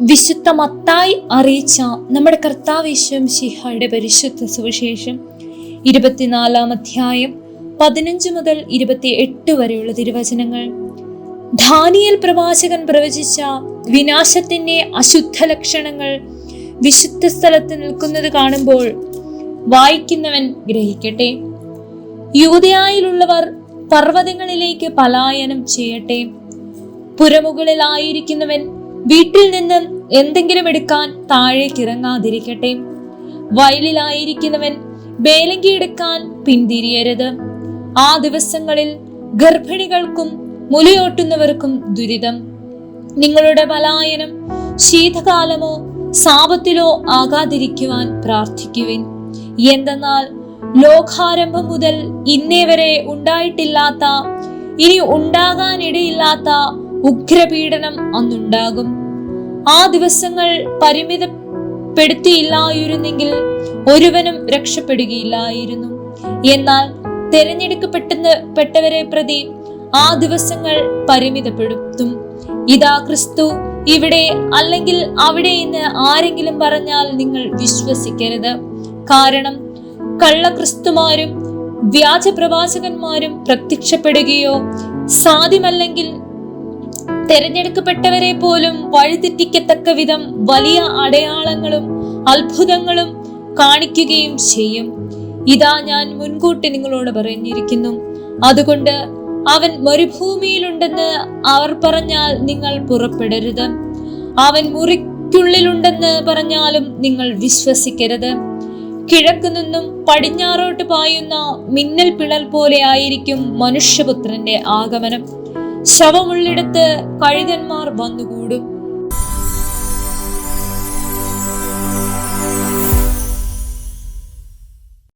വിശുദ്ധ മത്തായി അറിയിച്ച നമ്മുടെ കർത്താവേശം ശിഹയുടെ പരിശുദ്ധ സുവിശേഷം ഇരുപത്തിനാലാം അധ്യായം പതിനഞ്ച് മുതൽ ഇരുപത്തി എട്ട് വരെയുള്ള തിരുവചനങ്ങൾ. ധാനിയൽ പ്രവാചകൻ പ്രവചിച്ച വിനാശത്തിന്റെ അശുദ്ധ ലക്ഷണങ്ങൾ വിശുദ്ധ സ്ഥലത്ത് നിൽക്കുന്നത് കാണുമ്പോൾ വായിക്കുന്നവൻ ഗ്രഹിക്കട്ടെ. യുവതയായിലുള്ളവർ പർവതങ്ങളിലേക്ക് പലായനം ചെയ്യട്ടെ. പുരമുകളിലായിരിക്കുന്നവൻ വീട്ടിൽ നിന്നും എന്തെങ്കിലും എടുക്കാൻ താഴേക്ക് ഇറങ്ങാതിരിക്കട്ടെ. വയലിലായിരിക്കുന്നവൻ വേലങ്കി എടുക്കാൻ പിന്തിരിയരുത്. ആ ദിവസങ്ങളിൽ ഗർഭിണികൾക്കും മുലയോട്ടുന്നവർക്കും ദുരിതം. നിങ്ങളുടെ പലായനം ശീതകാലമോ സാപത്തിലോ ആകാതിരിക്കുവാൻ പ്രാർത്ഥിക്കുവിൻ. എന്തെന്നാൽ ലോകാരംഭം മുതൽ ഇന്നേ വരെ ഉണ്ടായിട്ടില്ലാത്ത ഇനി ഉണ്ടാകാനിടയില്ലാത്ത ഉഗ്രപീഡനം അന്നുണ്ടാകും. ആ ദിവസങ്ങൾ പരിമിതപ്പെടുത്തിയില്ലായിരുന്നെങ്കിൽ ഒരുവനും രക്ഷപ്പെടുകയില്ലായിരുന്നു. എന്നാൽ തെരഞ്ഞെടുക്കപ്പെട്ടെന്ന് പെട്ടവരെ പ്രതി ആ ദിവസങ്ങൾ പരിമിതപ്പെടുത്തും. ഇതാ ക്രിസ്തു ഇവിടെ അല്ലെങ്കിൽ അവിടെ എന്ന് ആരെങ്കിലും പറഞ്ഞാൽ നിങ്ങൾ വിശ്വസിക്കരുത്. കാരണം കള്ളക്രിസ്തുമാരും വ്യാജ പ്രവാചകന്മാരും പ്രത്യക്ഷപ്പെടുകയോ സാധ്യമല്ലെങ്കിൽ തെരഞ്ഞെടുക്കപ്പെട്ടവരെ പോലും വഴിതെറ്റിക്കത്തക്ക വിധം വലിയ അടയാളങ്ങളും അത്ഭുതങ്ങളും കാണിക്കുകയും ചെയ്യും. ഇതാ ഞാൻ മുൻകൂട്ടി നിങ്ങളോട് പറഞ്ഞിരിക്കുന്നു. അതുകൊണ്ട് അവൻ മരുഭൂമിയിലുണ്ടെന്ന് അവർ പറഞ്ഞാൽ നിങ്ങൾ പുറപ്പെടരുത്. അവൻ മുറിക്കുള്ളിലുണ്ടെന്ന് പറഞ്ഞാലും നിങ്ങൾ വിശ്വസിക്കരുത്. കിഴക്കു നിന്നും പടിഞ്ഞാറോട്ട് പായുന്ന മിന്നൽ പിളൽ പോലെ ആയിരിക്കും മനുഷ്യപുത്രന്റെ ആഗമനം. ശവമുള്ളിടത്ത് കഴുകന്മാർ വന്നുകൂടും.